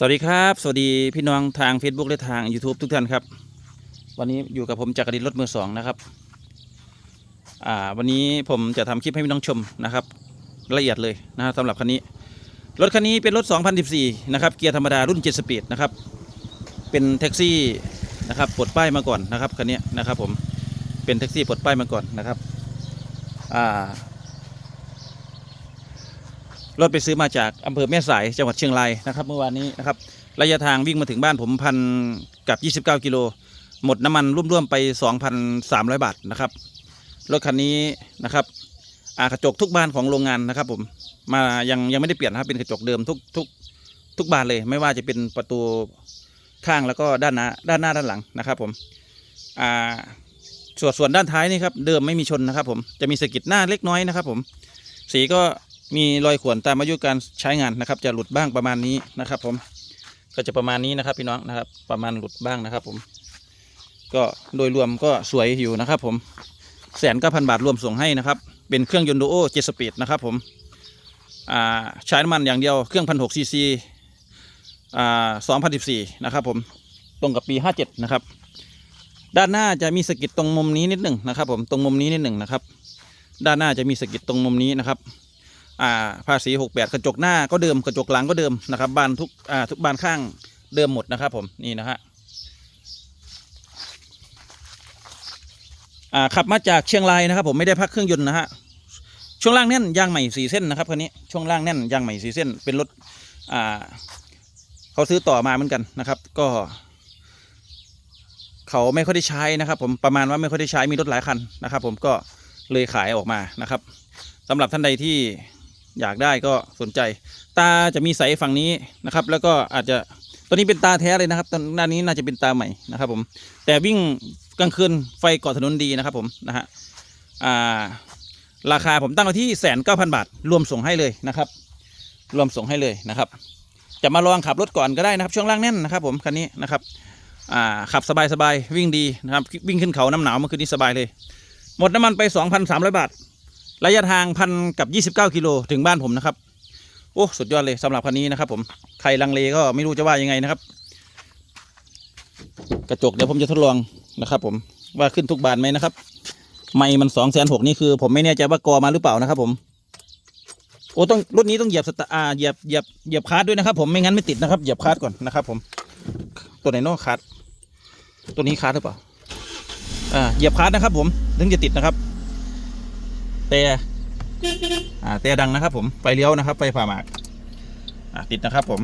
สวัสดีครับ สวัสดีพี่น้องทาง Facebook และทาง YouTube ทุกท่านครับ วันนี้อยู่กับผมจักรินรถมือสองนะครับอ่าวันนี้ผมจะทำคลิปให้พี่น้องชมนะครับ ละเอียดเลยนะสำหรับคันนี้ รถคันนี้เป็นรถ 2014 นะครับ เกียร์ธรรมดารุ่น 7 สปีดนะครับ เป็นแท็กซี่นะครับปลดป้ายมาก่อนนะครับคันนี้นะครับผมเป็นแท็กซี่ปลดป้ายมาก่อนนะครับอ่า รถไปซื้อมาจากอำเภอแม่สายจังหวัดเชียงรายนะครับ เมื่อวานนี้นะครับระยะทางวิ่งมาถึงบ้านผมพันกับ 29 กิโล หมดน้ำมันร่วมๆไป 2,300 บาทนะครับ รถคันนี้นะครับอากระจกทุกบานของโรงงานนะครับผมมายังยังไม่ได้เปลี่ยนนะครับเป็นกระจกเดิมทุกทุกทุกบานเลย ไม่ว่าจะเป็นประตูข้างแล้วก็ด้านหน้าด้านหน้าด้านหลังนะครับผมอ่าส่วนส่วนด้านท้ายนี่ครับเดิมไม่มีชนนะครับผมจะมีสกิดหน้าเล็กน้อยนะครับผมสีก็ มีรอยข่วนตามอายุการใช้งานนะครับ จะหลุดบ้างประมาณนี้นะครับ ผมก็จะประมาณนี้นะครับพี่น้องนะครับ ประมาณหลุดบ้างนะครับ ผม ก็โดยรวมก็สวยอยู่นะครับ ผมแสนเก้าพันบาทรวมส่งให้นะครับ เป็นเครื่องยนต์ดูโอเจ็สปีดนะครับ ผมใช้น้ำมันอย่างเดียวเครื่องพันหกซีซีสองพันสิบสี่นะครับ ผมตรงกับปีห้าเจ็ดนะครับ ด้านหน้าจะมีสกิดตรงมุมนี้นิดหนึ่งนะครับ ผมตรงมุมนี้นิดหนึ่งนะครับ ด้านหน้าจะมีสกิดตรงมุมนี้นะครับ อ่าภาษีหกแปดกระจกหน้าก็เดิมกระจกหลังก็เดิมนะครับบานทุกอ่าทุกบานข้างเดิมหมดนะครับผมนี่นะฮะอ่าขับมาจากเชียงรายนะครับผมไม่ได้พักเครื่องยนต์นะฮะช่วงล่างแน่นยางใหม่สี่เส้นนะครับคันนี้ช่วงล่างแน่นยางใหม่สี่เส้น เป็นรถอ่าเขาซื้อต่อมาเหมือนกันนะครับ ก็ เขาไม่ค่อยได้ใช้นะครับ ผมประมาณว่าไม่ค่อยได้ใช้มีรถหลายคันนะครับ ผมก็เลยขายออกมานะครับสำหรับท่านใดที่ อยากได้ก็สนใจ ตาจะมีใสฝั่งนี้นะครับ แล้วก็อาจจะตัวนี้เป็นตาแท้เลยนะครับตอนด้านนี้น่าจะเป็นตาใหม่นะครับผมแต่วิ่งกลางคืนไฟเกาะถนนดีนะครับผมนะฮะอ่าราคาผมตั้งไว้ที่แสนเก้าพันบาท รวมส่งให้เลยนะครับ รวมส่งให้เลยนะครับ จะมาลองขับรถก่อนก็ได้นะครับ ช่วงล่างแน่นนะครับ ผมคันนี้นะครับอ่าขับสบายสบายๆวิ่งดีนะครับวิ่งขึ้นเขาน้ำหนาวเมื่อคืนนี้สบายเลย หมดน้ำมันไป 2,300 บาท ระยะทางพันกับ 29 กิโลถึงบ้านผมนะครับ โอ้ สุดยอดเลยสำหรับคันนี้นะครับ ผมใครลังเลก็ไม่รู้จะว่ายังไงนะครับ กระจกเดี๋ยวผมจะทดลองนะครับ ผมว่าขึ้นทุกบานไหมนะครับ ไม่มันสองแสนหกนี่คือ ผมไม่แน่ใจว่ากอมาหรือเปล่านะครับผมโอ้ต้องรถนี้ต้องเหยียบสตาร์เหยียบเหยียบเหยียบคาร์ดด้วยนะครับ ผมไม่งั้นไม่ติดนะครับเหยียบคาร์ดก่อนนะครับ ผมตัวไหนนอกคาร์ดตัวนี้คาร์ดหรือเปล่าอ่าเหยียบคาร์ดนะครับ ผมถึงจะติดนะครับ แต่อ่าแต่ดังนะครับ ผมไฟเลี้ยวนะครับไฟผ่าหมากอ่าติดนะครับ ผม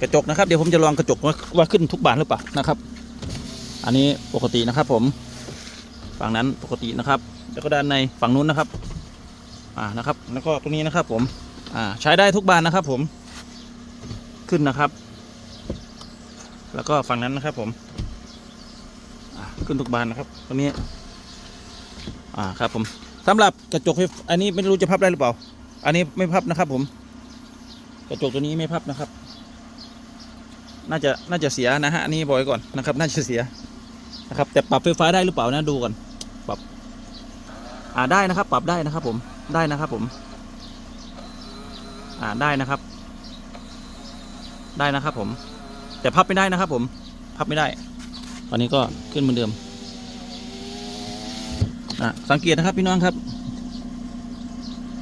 กระจกนะครับ เดี๋ยวผมจะลองกระจกว่าว่าขึ้นทุกบานหรือเปล่านะครับ อันนี้ปกตินะครับ ผมฝั่งนั้นปกตินะครับ แล้วก็ด้านในฝั่งนู้นนะครับ อ่านะครับ แล้วก็ตรงนี้นะครับ ผม อ่า ใช้ได้ทุกบานนะครับ ผมขึ้นนะครับ แล้วก็ฝั่งนั้นนะครับ ผมอ่าขึ้นทุกบานนะครับตรงนี้ อ่าครับผม สำหรับกระจกอันนี้ไม่รู้จะพับได้หรือเปล่า อันนี้ไม่พับนะครับ ผม กระจกตัวนี้ไม่พับนะครับ น่าจะน่าจะเสียนะฮะอันนี้บอกไว้ก่อนนะครับ น่าจะเสียนะครับ แต่ปรับไฟฟ้าได้หรือเปล่านะดูก่อนปรับอ่าได้นะครับ ปรับได้นะครับ ผมได้นะครับ ผม อ่าได้นะครับ ได้นะครับ ผม แต่พับไม่ได้นะครับ ผม พับไม่ได้ ตอนนี้ก็ขึ้นเหมือนเดิม สังเกตนะครับพี่น้องครับ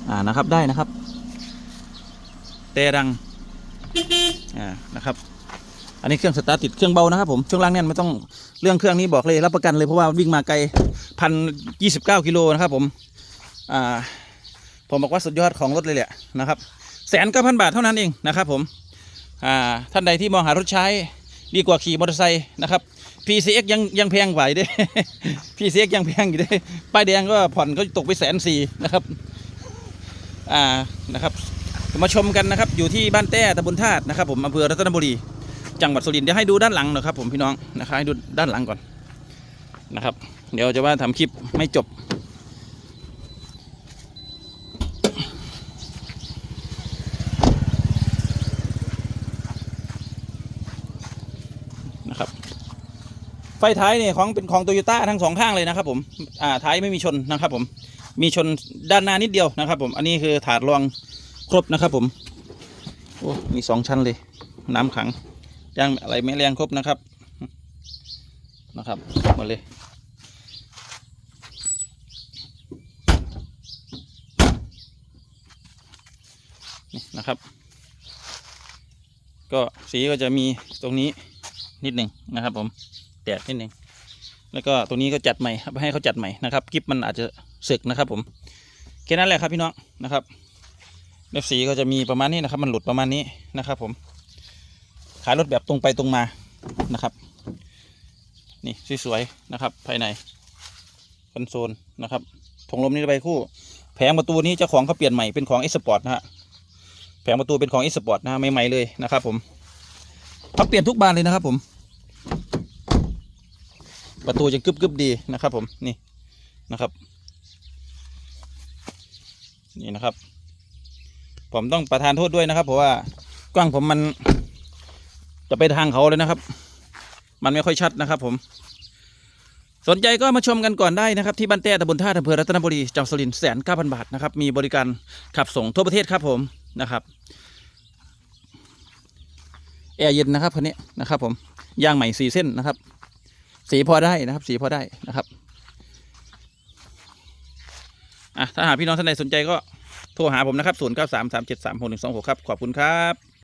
อ่านะครับได้นะครับ แต่ดังอ่านะครับ อันนี้เครื่องสตาร์ทติดเครื่องเบานะครับผมช่วงล่างแน่นไม่ต้องเรื่องเครื่องนี้บอกเลยรับประกันเลยเพราะว่าวิ่งมาไกลพันยี่สิบเก้ากิโลนะครับผมอ่าผมบอกว่าสุดยอดของรถเลยแหละนะครับแสนเก้าพันบาทเท่านั้นเองนะครับผมอ่าท่านใดที่มองหารถใช้ดีกว่าขี่มอเตอร์ไซค์นะครับ PCX ยังยังแพงไหว่าอยู่เด้ PCX ยังแพงอยู่เด้ป้ายแดงก็ผ่อนก็ตกไปแสนสี่นะครับ อ่านะครับ มาชมกันนะครับ อยู่ที่บ้านแต้ตำบลธาตุนะครับ ผมอำเภอรัตนบุรี จังหวัดสุรินทร์เดี๋ยวให้ดูด้านหลังหนะครับ ผมพี่น้องนะครับให้ดูด้านหลังก่อนนะครับ เดี๋ยวจะว่าทำคลิปไม่จบ ไฟท้ายเนี่ยของเป็นของโตโยต้าทั้งสองข้างเลยนะครับผมอ่าท้ายไม่มีชนนะครับผมมีชนด้านหน้านิดเดียวนะครับ ผมอันนี้คือถาดรองครบนะครับผมโอ้มีสองชั้นเลย น้ำขังยางอะไรไม่แรงครบนะครับนะครับหมดเลยนี่นะครับ ก็สีก็จะมีตรงนี้นิดหนึ่งนะครับผม แตกนิดหนึ่งแล้วก็ตรงนี้ก็จัดใหม่ครับให้เขาจัดใหม่นะครับกิฟมันอาจจะสึกนะครับผมแค่นั้นแหละครับพี่น้องนะครับแล้วสีก็จะมีประมาณนี้นะครับ มันหลุดประมาณนี้นะครับผมขายรถแบบตรงไปตรงมานะครับ นี่สวยๆนะครับ ภายในคอนโซลนะครับถงลมนี่ไปคู่ แผงประตูนี้เจ้าของเขาเปลี่ยนใหม่เป็นของเอสปอร์ตนะฮะแผงประตูเป็นของเอสปอร์ตนะฮะใหม่ๆเลยนะครับผมเขาเปลี่ยนทุกบานเลยนะครับผม ประตูยังกึบกึบดีนะครับ ผมนี่นะครับ นี่นะครับ ผมต้องประทานโทษด้วยนะครับ เพราะว่ากล้องผมมันจะไปทางเขาเลยนะครับ มันไม่ค่อยชัดนะครับ ผม สนใจก็มาชมกันก่อนได้นะครับ ที่บ้านแต้ตำบลท่าอำเภอรัตนบุรีจังหวัดสุรินทร์แสนเก้าพันบาทนะครับ มีบริการขับส่งทั่วประเทศครับผมนะครับแอร์เย็นนะครับคันนี้นะครับ ผมยางใหม่สี่เส้นนะครับ สีพอได้นะครับ สีพอได้นะครับอะถ้าหากพี่น้องท่านใดสนใจก็โทรหาผมนะครับ 0 9 3 3 7 3 6 1 2 6 ครับ ขอบคุณครับ